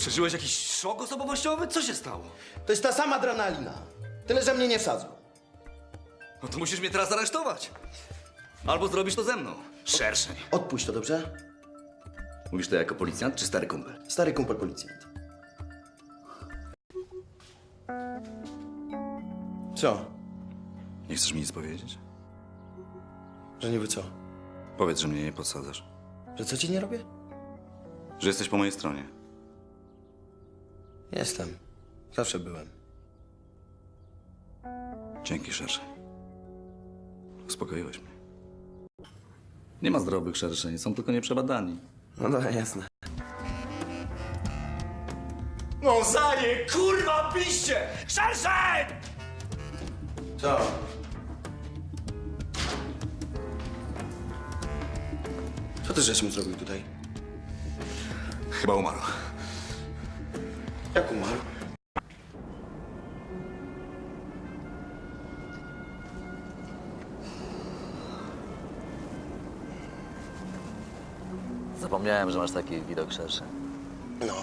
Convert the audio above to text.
Przeżyłeś jakiś szok osobowościowy? Co się stało? To jest ta sama adrenalina. Tyle, że mnie nie wsadzą. No to musisz mnie teraz aresztować. Albo zrobisz to ze mną. Szerszeń. Odpuść to, dobrze? Mówisz to jako policjant czy stary kumpel? Stary kumpel policjant. Co? Nie chcesz mi nic powiedzieć? Że niby co? Powiedz, że mnie nie podsadzasz. Że co ci nie robię? Że jesteś po mojej stronie. Jestem. Zawsze byłem. Dzięki, szerszeń. Uspokoiłeś mnie. Nie ma zdrowych szerszeń, są tylko nieprzebadani. No dobra, jasne. No zaje, kurwa, piście! Szerszeń! Co? Co ty żeś mu zrobił tutaj? Chyba umarł. Jak umarł? Zapomniałem, że masz taki widok szerszy. No.